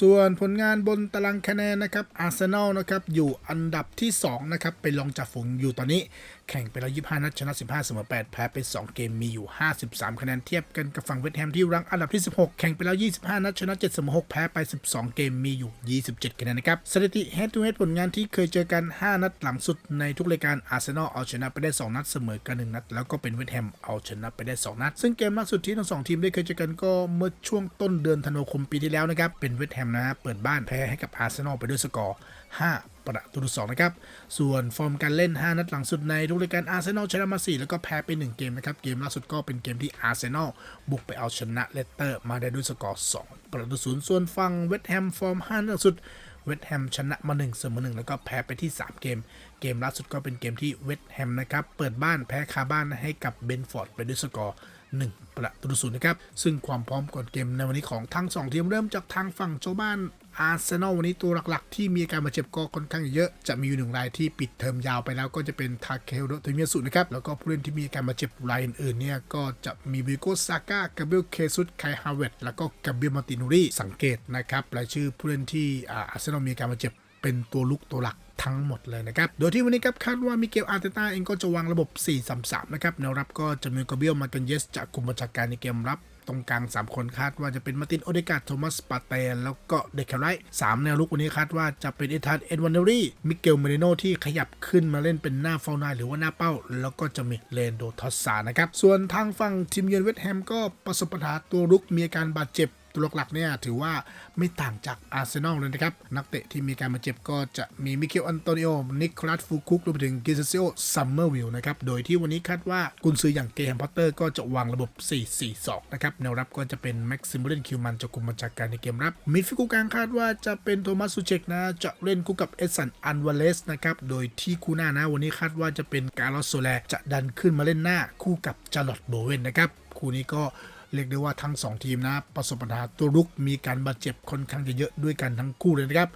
ส่วนผลงานบนตารางคะแนนนะครับอาร์เซนอลนะครับอยู่อันดับที่ 2 นะครับ เป็นรองจ่าฝูงอยู่ตอนนี้ แข่งไปแล้ว 25 นัดชนะ 15 เสมอ 8 แพ้ไป 2 เกมมีอยู่ 53 คะแนนเทียบกันกับฝั่งเวสต์แฮมที่รังอันดับที่ 16 แข่งไปแล้ว 25 นัดชนะ 7 เสมอ 6 แพ้ไป 12 เกมมีอยู่ 27 คะแนนนะครับสถิติ head to head ผลงานที่เคยเจอกัน 5 นัดหลังสุดในทุกรายการอาร์เซนอลเอาชนะไปได้ 2 นัดเสมอกัน1นัด แล้วก็เป็นเวสต์แฮมเอาชนะไปได้ 2 นัด ซึ่งเกมล่าสุดที่ทั้งสองทีมได้เคยเจอกันก็เมื่อช่วงต้นเดือนธันวาคมปีที่แล้วนะครับเป็นเวสต์แฮมนะฮะเปิดบ้านแพ้ให้กับอาร์เซนอลไปด้วยสกอร์ 5 ประตูต่อสองนะครับ ส่วนฟอร์มการเล่น 5 นัดหลังสุดในทุกรายการอาร์เซนอลชนะมา 4 แล้วก็แพ้ไป 1 เกมนะครับ เกมล่าสุดก็เป็นเกมที่อาร์เซนอลบุกไปเอาชนะเลสเตอร์ มาได้ด้วยสกอร์ 2 ประตูศูนย์ส่วนฝั่งเวสต์แฮมฟอร์ม 5 นัดหลังสุดเวสต์แฮมชนะมา1เสมอ1แล้วก็แพ้ไปที่ 3 เกม เกมล่าสุดก็เป็นเกมที่เวสต์แฮมนะครับ เปิดบ้านแพ้คาบ้านให้กับเบนฟอร์ดไปด้วยสกอร์ 1 ประตูศูนย์นะครับ ซึ่งความพร้อมก่อนเกมในวันนี้ของทั้ง 2 ทีมเริ่มจากทางฝั่งเจ้าบ้านอาร์เซนอลวันนี้ตัวหลักๆ ที่มีอาการบาดเจ็บก็ค่อนข้างเยอะ จะมีอยู่หนึ่งรายที่ปิดเทอมยาวไปแล้วก็จะเป็นทาเคโรเทเมียสุนะครับ แล้วก็ผู้เล่นที่มีอาการบาดเจ็บรายอื่นๆเนี่ยก็จะมีวิโกซาก้ากาเบลเคซุสไคฮาวเวตแล้วก็กาเบลมาตินูรีสังเกตนะครับรายชื่อผู้เล่นที่อาร์เซนอลมีอาการบาดเจ็บ เป็นตัวลุกตัวหลักทั้งหมดเลยนะครับ โดยที่วันนี้ครับคาดว่ามิเกลอาร์เตต้าเองก็จะวางระบบ 4-3-3 นะครับแนวรับก็จะมีกาเบียลมาเกนเยสจากคุมบัญชาการในเกมรับตรงกลาง 3 คนคาดว่าจะเป็นมาร์ตินโอเดกาโทมัสปาเตนแล้วก็เดคแคไรท์สามแนวลุกวันนี้คาดว่าจะเป็นเอธานเอ็ดวันเนอรี่มิเกลเมเรโนที่ขยับขึ้นมาเล่นเป็นหน้าเฝ้าหน้าหรือว่าหน้าเป้า แล้วก็จะมีเลนโดทอสซานะครับ ส่วนทางฝั่งทีมเยือนเวสต์แฮมก็ประสบปัญหาตัวลุกมีอาการบาดเจ็บ ตัวหลักๆเนี่ยถือว่าไม่ต่างจากอาร์เซนอลเลยนะครับ นักเตะที่มีการบาเจ็บก็จะมีมิเคลอันโตนิโอ นิโคลัสฟูคุกรวมไปถึงกิซเซโอซัมเมอร์วิลนะครับ โดยที่วันนี้คาดว่ากุนซืออย่างเกแฮมพอตเตอร์ก็จะวางระบบ 4-4-2 นะครับ แนวรับก็จะเป็นแม็กซิมเลนคิวมันจากกลุ่มบัญชาการในเกมรับ มิดฟิลด์กลางคาดว่าจะเป็นโทมัสซูเชกนะ จะเล่นคู่กับเอสันอันวาเลสนะครับ โดยที่คู่หน้านะวันนี้คาดว่าจะเป็นการลอสโซแลจะดันขึ้นมาเล่นหน้าคู่กับจาร์ลอตโบเวนนะครับ คู่นี้ก็ เรียกได้ว่าทั้ง 2 ทีมนะ ประสบปัญหาตัวรุกมีการบาดเจ็บค่อนข้างจะเยอะด้วยกันทั้งคู่เลยนะครับ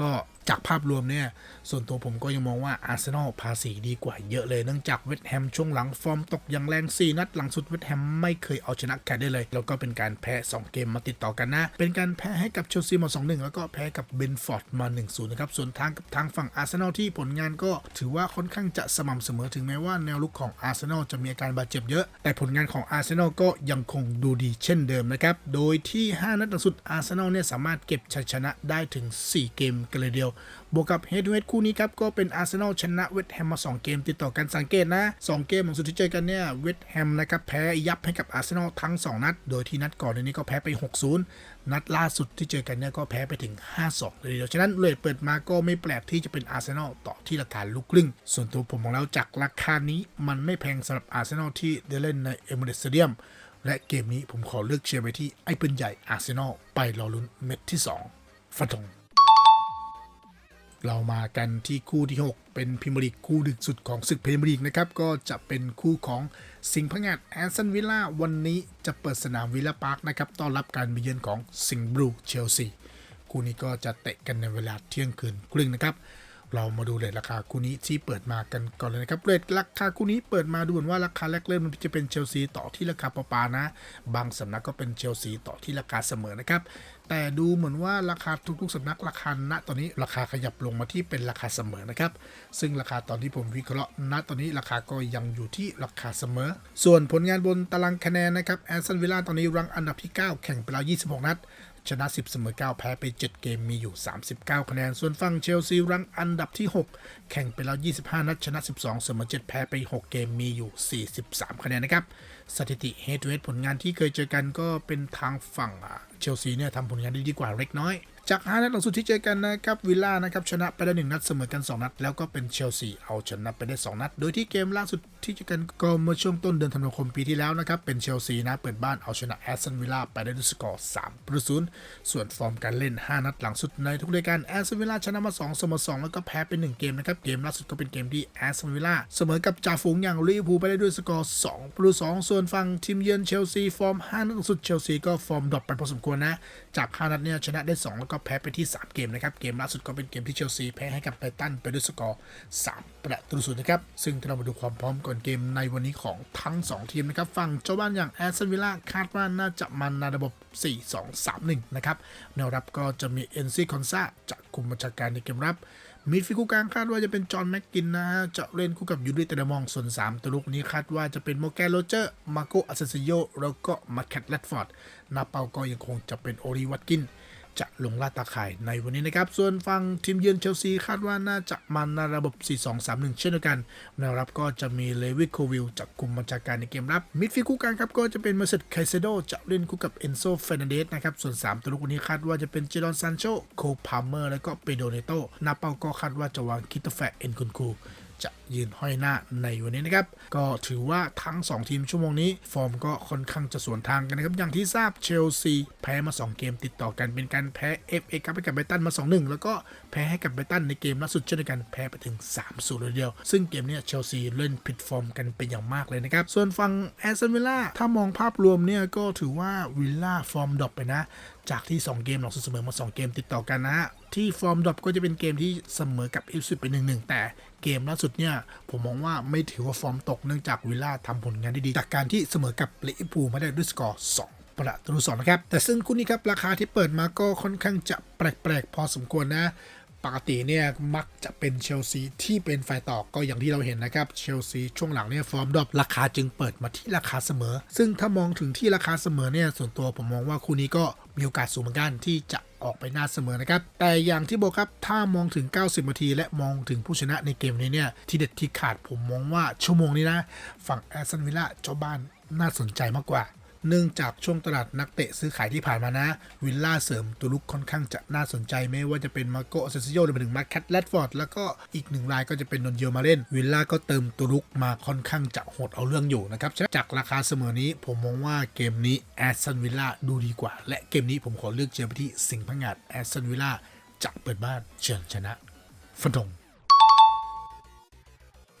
ก็ จากภาพรวมเนี่ย ส่วนตัวผมก็ยังมองว่าอาร์เซนอลภาษีดีกว่าเยอะเลยเนื่องจากเวสต์แฮมช่วงหลังฟอร์มตกอย่างแรง 4 นัดหลังสุดเวสต์แฮมไม่เคยเอาชนะใครได้เลย แล้วก็เป็นการแพ้ 2 เกมมาติดต่อกันนะ เป็นการแพ้ให้กับเชลซีมา 2-1 แล้วก็แพ้กับเบนฟอร์ดมา 1-0 นะครับ ส่วนทางกับทางฝั่งอาร์เซนอลที่ผลงานก็ถือว่าค่อนข้างจะสม่ำเสมอถึงแม้ว่าแนวลุกของอาร์เซนอลจะมีอาการบาดเจ็บเยอะ แต่ผลงานของอาร์เซนอลก็ยังคงดูดีเช่นเดิมนะครับโดยที่ 5 นัดหลังสุดอาร์เซนอลเนี่ยสามารถเก็บชัยชนะได้ถึง 4 เกมกันเลยเดียวบวกกับเฮด o ูเฮดคู่นี้ครับ ก็เป็นอาร์เซนอลชนะเวสต์แฮมมา 2 เกม ติดต่อกันสังเกตนะ 2 เกมของสุดที่เจอกันเนี่ยเวสต์แฮมนะครับแพ้ยับให้กับอาร์เซนอลทั้ง 2 นัด โดยที่นัดก่อนนี้ก็แพ้ไป 6-0 นัดล่าสุดที่เจอกันเนี่ยก็แพ้ไปถึง 5-2 เลยเดียวฉะนั้นเลทเปิดมาก็ไม่แปลกที่จะเป็นอาร์เซนอลต่อที่ราคาลูกครึ่ง ส่วนตัวผมมองแล้วจากราคานี้มันไม่แพงสำหรับอาร์เซนอลที่ได้เล่นในเอเมิเรตสเตเดียมและเกมนี้ผมขอเลือกเชียร์ไปที่ไอ้ปืนใหญ่อาร์เซนอลไปรอลุ้นเม็ดที่ 2 ฟันธง เรามากันที่คู่ที่ 6 เป็นพิมลีกคู่ดึกสุดของศึกพรีเมียร์ลีกนะครับ ก็จะเป็นคู่ของสิงห์พงาดแอสตันวิลล่าวันนี้จะเปิดสนามวิลล่าพาร์คนะครับต้อนรับการมาเยือนของสิงห์บลูเชลซีคู่นี้ก็จะเตะกันในเวลาเที่ยงคืนครึ่งนะครับ เรามาดูเรทราคาคู่นี้ที่เปิดมากันก่อนเลยนะครับเรทราคาคู่นี้เปิดมาดูเหมือนว่าราคาแรกเริ่มมันจะเป็นเชลซีต่อที่ราคาปปานะ บางสำนักก็เป็นเชลซีต่อที่ราคาเสมอนะครับแต่ดูเหมือนว่าราคาทุกๆสำนักราคาณตอนนี้ราคาขยับลงมาที่เป็นราคาเสมอนะครับซึ่งราคาตอนที่ผมวิเคราะห์ณตอนนี้ราคาก็ยังอยู่ที่ราคาเสมอ ส่วนผลงานบนตารางคะแนนนะครับแอสตันวิลล่าตอนนี้รังอันดับที่ 9 แข่งไปแล้ว26 นัด ชนะ 10 เสมอ 9 แพ้ไป 7 เกมมีอยู่ 39 คะแนน ส่วนฝั่งเชลซีรังอันดับที่ 6 แข่งไปแล้ว 25 นัดชนะ 12 เสมอ 7 แพ้ไป 6 เกมมีอยู่ 43 คะแนนนะครับ สถิติเฮดเวดผลงานที่เคยเจอกันก็เป็นทางฝั่งเชลซีเนี่ยทำผลงานได้ดีกว่าเล็กน้อย จาก5นัดหลังสุดที่เจอกันนะครับวิลล่านะครับชนะไปได้1นัดเสมอกัน 2 นัด แล้วก็เป็นเชลซีเอาชนะไปได้ 2 นัด โดยที่เกมล่าสุดที่เจอกันก็เมื่อช่วงต้นเดือนธันวาคมปีที่แล้วนะครับเป็นเชลซีนะเปิดบ้านเอาชนะแอสตันวิลล่าไปได้ด้วยสกอร์3ประตูส่วนฟอร์มการเล่น 5 นัดหลังสุดในทุกรายการแอสตันวิลล่าชนะมา2เสมอ2แล้วก็แพ้ไป1เกมนะครับเกมล่าสุดก็เป็นเกมที่แอสตันวิลล่าเสมอกับจ่าฝูงอย่างลิเวอร์พูลไปได้ด้วยสกอร์2ประตู2ส่วนฝั่งทีมเยือนเชลซีฟอร์ม5นัดหลังสุดเชลซีก็ฟอร์มดรอปไปพอสมควรนะจาก5นัดเนี่ยชนะได้ 2 แล้วก็แพ้ไปที่ 3 เกมนะครับ เกมล่าสุดก็เป็นเกมที่เชลซีแพ้ให้กับไบรตันไปด้วยสกอร์ 3 ประตูศูนย์นะครับ ซึ่งถ้าเรามาดูความพร้อมก่อนเกมในวันนี้ของทั้ง 2 ทีมนะครับ ฝั่งเจ้าบ้านอย่างแอสตันวิลล่าคาดว่าน่าจะมันในระบบ 4-2-3-1 นะครับ แนวรับก็จะมีเอนซี่คอนซาจะคุมบัญชาการในเกมรับมิดฟิลด์คู่กลางคาดว่าจะเป็นจอห์นแม็กกินนะฮะจะเล่นคู่กับยูริเตเดมองส่วน 3 ตัวลุกนี้คาดว่าจะเป็นโมแกนโรเจอร์มาโกอัสเซซิโยแล้วก็มาแคทแลดฟอร์ดนาเปาก็ยังคงจะเป็นโอริวัตกิน จะลงลาดตาข่ายในวันนี้นะครับ ส่วนฝั่งทีมเยือนเชลซีคาดว่าน่าจะมันในระบบ 4-2-3-1 เช่นเดียวกันแนวรับก็จะมีเลวิโควิลจากกลุ่มบัญชาการในเกมรับ มิดฟิลด์คู่กลางครับก็จะเป็นเมอร์เซดไคเซโดจะเล่นคู่กับเอนโซเฟรนันเดสนะครับ ส่วน 3 ตัวลูกวันนี้คาดว่าจะเป็นเจดอนซานโชโคพาเมอร์ และก็เปโดเนโตนาเปาก็คาดว่าจะวางคิตเตอร์แฟเอ็นคุนคูจะ ยืนห้อยหน้าในวันนี้นะครับ ก็ถือว่าทั้ง 2 ทีมชั่วโมงนี้ ฟอร์มก็ค่อนข้างจะสวนทางกันนะครับ อย่างที่ทราบเชลซีแพ้มา 2 เกมติดต่อกันเป็นการแพ้ FA ครับให้กับไบตันมา 2-1 แล้วก็แพ้ให้กับไบตันในเกมล่าสุดเช่นเดียวกันแพ้ไปถึง3-0เลยเดียว ซึ่งเกมนี้เชลซีเล่นผิดฟอร์มกันเป็นอย่างมากเลยนะครับ ส่วนฝั่งแอสตันวิลล่าถ้ามองภาพรวมเนี่ยก็ถือว่าวิลล่าฟอร์มดรอปไปนะ จากที่ 2 เกมหลังสุดเสมอมา 2 เกมติดต่อกันนะฮะที่ฟอร์มดรอปก็จะเป็นเกมที่เสมอกับอิฟซิเป็น1-1แต่เกมล่าสุดเนี่ยผมมองว่าไม่ถือว่าฟอร์มตกเนื่องจากวิลล่าทำผลงานได้ดีจากการที่เสมอกับลิเวอร์พูลมาได้ด้วยสกอร์2ประตูสองนะครับ แต่ซึ่งคู่นี้ครับราคาที่เปิดมาก็ค่อนข้างจะแปลกๆ พอสมควรนะ ปกติเนี่ยมักจะเป็นเชลซีที่เป็นฝ่ายต่อก็อย่างที่เราเห็นนะครับ เชลซีช่วงหลังเนี่ยฟอร์มดรอปราคาจึงเปิดมาที่ราคาเสมอ ซึ่งถ้ามองถึงที่ราคาเสมอเนี่ยส่วนตัวผมมองว่าคู่นี้ก็ มีโอกาสสูงเหมือนกันที่จะออกไปหน้าเสมอนะครับ แต่อย่างที่บอกครับ ถ้ามองถึง 90 นาที และมองถึงผู้ชนะในเกมนี้เนี่ย ที่เด็ดที่ขาดผมมองว่าชั่วโมงนี้นะ ฝั่งแอสตันวิลล่าเจ้าบ้านน่าสนใจมากกว่า เนื่องจากช่วงตลาดนักเตะซื้อขายที่ผ่านมานะ วิลล่าเสริมตัวลุกค่อนข้างจะน่าสนใจไม่ว่าจะเป็นมาโกเซซิโยหรือถึงมาแคทแลดฟอร์ดแล้วก็อีกหนึ่งรายก็จะเป็นนนเยลมาเล่น วิลล่าก็เติมตัวลุกมาค่อนข้างจะโหดเอาเรื่องอยู่นะครับจากราคาเสมอนี้ผมมองว่าเกมนี้แอสตันวิลล่าดูดีกว่า และเกมนี้ผมขอเลือกเชียร์ไปที่สิงห์พังงาดแอสตันวิลล่าจะเปิดบ้านเชิญชนะฟันธง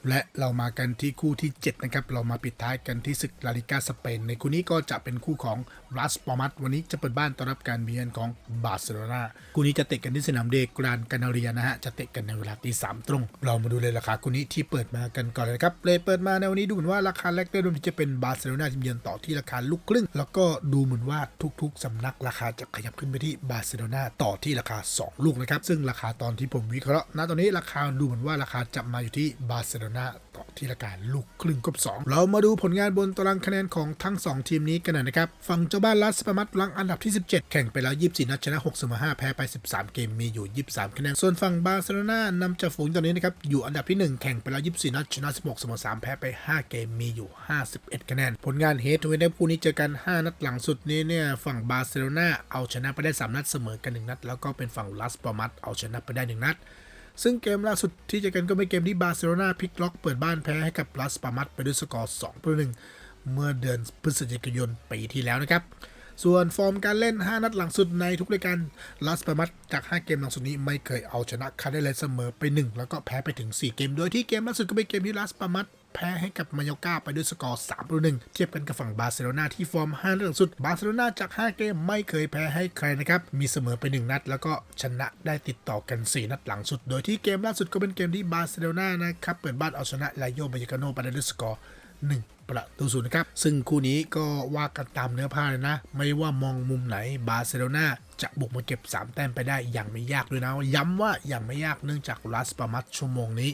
และเรามากันที่คู่ที่ 7 นะครับ เรามาปิดท้ายกันที่ศึกลาลิกาสเปน ในคู่นี้ก็จะเป็นคู่ของ รัสปอมัตวันนี้จะเปิดบ้านต้อนรับการเยือนของบาร์เซโลนาคู่นี้จะเตะกันที่สนามเดกรานกานาเรียนะฮะ จะเตะกันในเวลาตีสามตรง เรามาดูเลยราคาคู่นี้ที่เปิดมากันก่อนเลยนะครับเลยเปิดมาในวันนี้ดูเหมือนว่าราคาแรกเริ่มที่จะเป็นบาร์เซโลนาทีมเยือนต่อที่ราคาลูกครึ่ง แล้วก็ดูเหมือนว่าทุกๆสำนักราคาจะขยับขึ้นไปที่บาร์เซโลนาต่อที่ราคา 2 ลูกนะครับซึ่งราคาตอนที่ผมวิเคราะห์ณตอนนี้ราคาดูเหมือนว่าราคาจะมาอยู่ที่บาร์เซโลนา ต่อที่ละการลูกครึ่งกบ2 เรามาดูผลงานบนตารางคะแนนของทั้ง 2 ทีมนี้กันหน่อยนะครับ ฝั่งเจ้าบ้านลัสปามัตลังอันดับที่ 17 แข่งไปแล้ว 24 นัดชนะ6เสมอ5แพ้ไป 13 เกมมีอยู่ 23 คะแนน ส่วนฝั่งบาร์เซโลนานำจาฝูงตอนนี้นะครับอยู่อันดับที่ 1 แข่งไปแล้ว 24 นัดชนะ 16เสมอ3แพ้ไป 5 เกมมีอยู่ 51 คะแนน ผลงานเฮดทูเวนคู่นี้เจอกัน 5 นัดหลังสุดนี้เนี่ยฝั่งบาร์เซโลนาเอาชนะไปได้ 3 นัดเสมอกัน 1 นัด แล้วก็เป็นฝั่งลัสปามัตเอาชนะไปได้ 1 นัด ซึ่งเกมล่าสุดที่เจอกันก็เป็นเกมที่บาร์เซโลนาพลิกล็อกเปิดบ้านแพ้ให้กับลาสปามัตไปด้วยสกอร์2ต่อ1เมื่อเดือนพฤศจิกายนปีที่แล้วนะครับ ส่วนฟอร์มการเล่น 5 นัดหลังสุดในทุกรายการลาสปามัตจาก 5 เกมหลังสุดนี้ไม่เคยเอาชนะใครได้เลยเสมอไป 1 แล้วก็แพ้ไปถึง 4 เกม โดยที่เกมล่าสุดก็เป็นเกมที่ลาสปามัต แพ้ให้กับมายอกาไปด้วยสกอร์3ต่อ1เทียบกันกับฝั่งบาร์เซโลนาที่ฟอร์ม5นัดหลังสุด บาร์เซโลนาจาก 5 เกมไม่เคยแพ้ให้ใครนะครับ มีเสมอไป 1 นัด แล้วก็ชนะได้ติดต่อกัน 4 นัดหลังสุด โดยที่เกมล่าสุดก็เป็นเกมที่บาร์เซโลนานะครับ เปิดบ้านเอาชนะไลโยบายกาโนไปได้ด้วยสกอร์1ประตูศูนย์นะครับ ซึ่งคู่นี้ก็ว่ากันตามเนื้อผ้าเลยนะ ไม่ว่ามองมุมไหนบาร์เซโลนาจะบุกมาเก็บ 3 แต้มไปได้อย่างไม่ยากด้วยนะ ย้ำว่าอย่างไม่ยากเนื่องจากลัสปามัตชั่วโมงนี้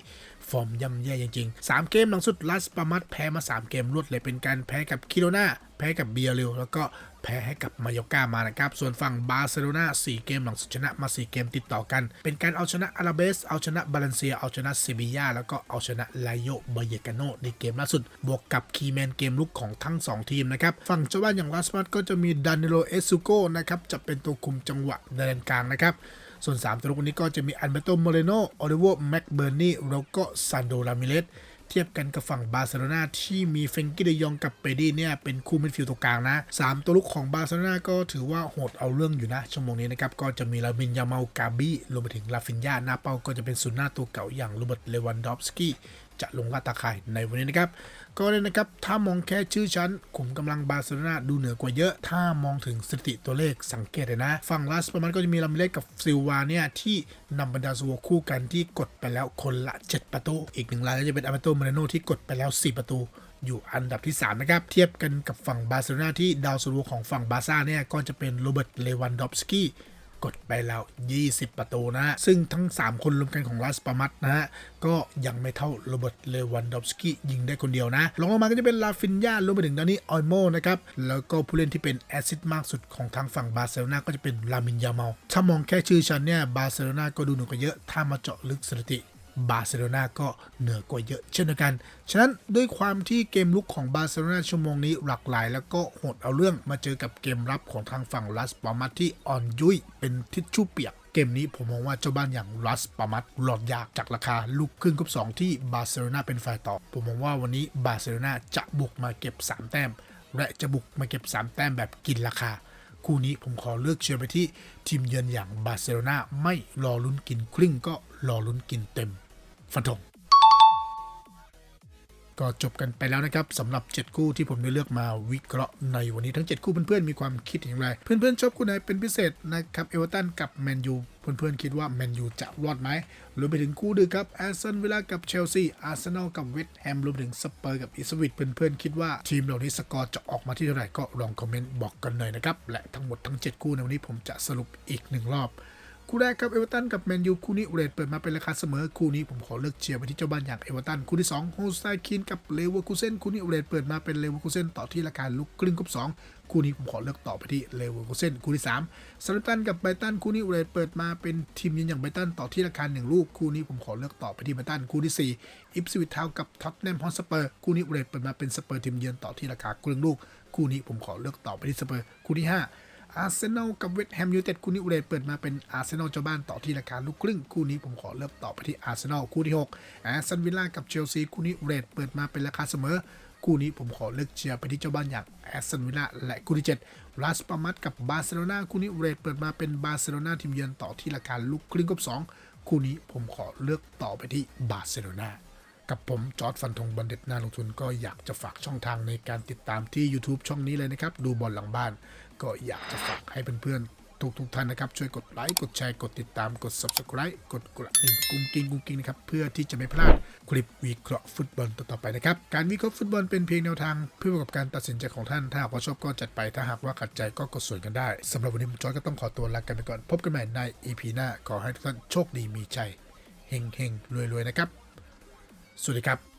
ฟอร์มย่ำแย่จริงๆ 3 เกมหลังสุดลัสปามัตแพ้มา 3 เกมรวดเลยเป็นการแพ้กับคิโรนาแพ้กับเบียริลแล้วก็แพ้ให้กับมายอกามานะครับ ส่วนฝั่งบาร์เซโลนา4เกมหลังสุดชนะมา 4 เกมติดต่อกัน เป็นการเอาชนะอาราเบส เอาชนะบาเลนเซีย เอาชนะเซบียาแล้วก็เอาชนะไลโยเบายกาโนในเกมล่าสุด บวกกับคีแมนเกมลุกของทั้ง 2 ทีมนะครับ ฝั่งเจ้าบ้านอย่างลาสมาตก็จะมีดานิโลเอสุโกนะครับ จะเป็นตัวคุมจังหวะในแดนกลางนะครับ ส่วน 3 ตัวลุกวันนี้ก็จะมีอันเบโตโมเรโนโอลิโวแม็กเบอร์นีแล้วก็ซันโดรามิเลสเทียบกันกับฝั่งบาร์เซโลนาที่มีเฟงกี้เดยองกับเปดี้เนี่ยเป็นคู่มิดฟิลด์ตัวกลางนะ 3 ตัวลุกของบาร์เซโลนาก็ถือว่าโหดเอาเรื่องอยู่นะ ชั่วโมงนี้นะครับ ก็จะมีลาบินยาเมลกาบี้รวมไปถึงลาฟินยาหน้าเป้าก็จะเป็นซุนหน้าตัวเก่าอย่างโรเบิร์ตเลวันดอฟสกี้ จะลงลาดตาข่ายในวันนี้นะครับ ก็เลยนะครับถ้ามองแค่ชื่อชั้นขุมกำลังบาร์เซโลนาดูเหนือกว่าเยอะ ถ้ามองถึงสถิติตัวเลขสังเกตเลยนะ ฝั่งลาสประมาณก็จะมีลาเลสกับซิลวาเนี่ยที่นำบรรดาซัวคู่กันที่กดไปแล้วคนละ 7 ประตู อีกหนึ่งรายก็จะเป็นอามาโตมาเรโนที่กดไปแล้ว 4 ประตูอยู่อันดับที่ 3 นะครับ เทียบกันกับฝั่งบาร์เซโลนาที่ดาวซัวของฝั่งบาร์ซ่าเนี่ยก็จะเป็นโรเบิร์ตเลวันดอฟสกี้ กดไปแล้ว 20 ประตูนะ ซึ่งทั้ง 3 คนรวมกันของลาสปามัตนะฮะ ก็ยังไม่เท่าโรเบิร์ตเลวันดอฟสกี้ยิงได้คนเดียวนะลงลงมาก็จะเป็นลาฟินยารวมไปถึงดานี่ออยโมนะครับ แล้วก็ผู้เล่นที่เป็นแอซิดมากสุดของทางฝั่งบาร์เซโลนาก็จะเป็นลามินยาเมาถ้ามองแค่ชื่อฉันเนี่ยบาร์เซโลนาก็ดูเหนือกว่าเยอะถ้ามาเจาะลึกสถิติ บาร์เซโลนาก็เหนือกว่าเยอะเช่นเดียวกัน ฉะนั้นด้วยความที่เกมลุกของบาร์เซโลนาชั่วโมงนี้หลากหลาย แล้วก็โหดเอาเรื่องมาเจอกับเกมรับของทางฝั่งลัสปามัตที่อ่อนยุยเป็นทิชชู่เปียกเกมนี้ผมมองว่าเจ้าบ้านอย่างลัสปามัตหลอดยากจากราคาลูกครึ่งกับ2ที่บาร์เซโลนาเป็นฝ่ายต่อ ผมมองว่าวันนี้บาร์เซโลนาจะบุกมาเก็บ 3 แต้ม และจะบุกมาเก็บ 3 แต้มแบบกินราคา คู่นี้ผมขอเลือกเชียร์ไปที่ทีมเยือนอย่างบาร์เซโลนาไม่รอลุ้นกินครึ่งก็รอลุ้นกินเต็ม ฟันธงก็จบกันไปแล้วนะครับสำหรับ 7 คู่ที่ผมได้เลือกมาวิเคราะห์ในวันนี้ทั้ง 7 คู่เพื่อนๆมีความคิดอย่างไร เพื่อนๆชอบคู่ไหนเป็นพิเศษนะครับเอเวอร์ตันกับแมนยูเพื่อนๆคิดว่าแมนยูจะรอดไหมรวมไปถึงคู่ดึกครับแอสตันวิลล่ากับเชลซีอาร์เซนอลกับเวสต์แฮมรวมถึงสเปอร์กับอิสวิตเพื่อนๆคิดว่าทีมเหล่านี้สกอร์จะออกมาที่เท่าไหร่ก็ลองคอมเมนต์บอกกันหน่อยนะครับและทั้งหมดทั้ง 7 คู่ในวันนี้ผมจะสรุปอีกหนึ่งรอบ คู่แรกครับเอเวอร์ตันกับแมนยูคู่นี้เรทเปิดมาเป็นราคาเสมอคู่นี้ผมขอเลือกเชียร์ไปที่เจ้าบ้านอย่างเอเวอร์ตันคู่ที่2โฮสไตคินกับเลเวอร์คูเซนคู่นี้เรทเปิดมาเป็นเลเวอร์คูเซนต่อที่ราคาลูกครึ่งกับ2คู่นี้ผมขอเลือกต่อไปที่เลเวอร์คูเซนคู่ที่3ซัมตันกับไบตันคู่นี้เรทเปิดมาเป็นทีมยืนอย่างไบตันต่อที่ราคา1ลูกคู่นี้ผมขอเลือกต่อไปที่ไบตันคู่ที่4อิปสวิททาวกับท็อตแนมฮอสเปอร์คู่นี้เรทเปิดมาเป็นสเปอร์ทีมเยือนต่อที่ราคาครึ่งลูกคู่นี้ผมขอเลือกต่อไปที่สเปอร์คู่ที่ห้า อาร์เซนอลกับเวสต์แฮมยูไนเต็ดคู่นี้อุเรตเปิดมาเป็นอาร์เซนอลเจ้าบ้านต่อที่ราคาลูกครึ่งคู่นี้ผมขอเลือกต่อไปที่อาร์เซนอลคู่ที่6แอสตันวิลล่ากับเชลซีคู่นี้อุเรตเปิดมาเป็นราคาเสมอ คู่นี้ผมขอเลือกเชียร์ไปที่เจ้าบ้านอย่างแอสตันวิลล่าและคู่ที่7ลาสปามัตกับบาร์เซโลนาคู่นี้อุเรตเปิดมาเป็นบาร์เซโลนาทีมเยือนต่อที่ราคาลูกครึ่งกับ2คู่นี้ผมขอเลือกต่อไปที่บาร์เซโลนา กับผมจอร์ดฟันธงบันเด็ดนาลงทุนก็อยากจะฝากช่องทางในการติดตามที่ YouTube ช่องนี้เลยนะครับ ดูบอลหลังบ้าน ก็อยากจะฝากให้เพื่อนๆทุกทุกๆท่านนะครับ ช่วยกดไลค์กดแชร์กดติดตามกด Subscribe กดกระดิ่งกุ้งกิ้งกุ้งกิ้งนะครับ เพื่อที่จะไม่พลาดคลิปวิเคราะห์ฟุตบอลต่อๆไปนะครับ การวิเคราะห์ฟุตบอลเป็นเพียงแนวทาง เพื่อประกอบการตัดสินใจของท่านถ้าหากว่าชอบก็จัดไปถ้าหากว่าขัดใจก็กดส่วนกันได้สำหรับวันนี้ผมจอร์ดก็ต้องขอตัวลากันไปก่อนพบกันใหม่ใน EP หน้าขอให้ทุกท่านโชคดีมีใจเฮงๆรวยๆนะครับ สวัสดีครับ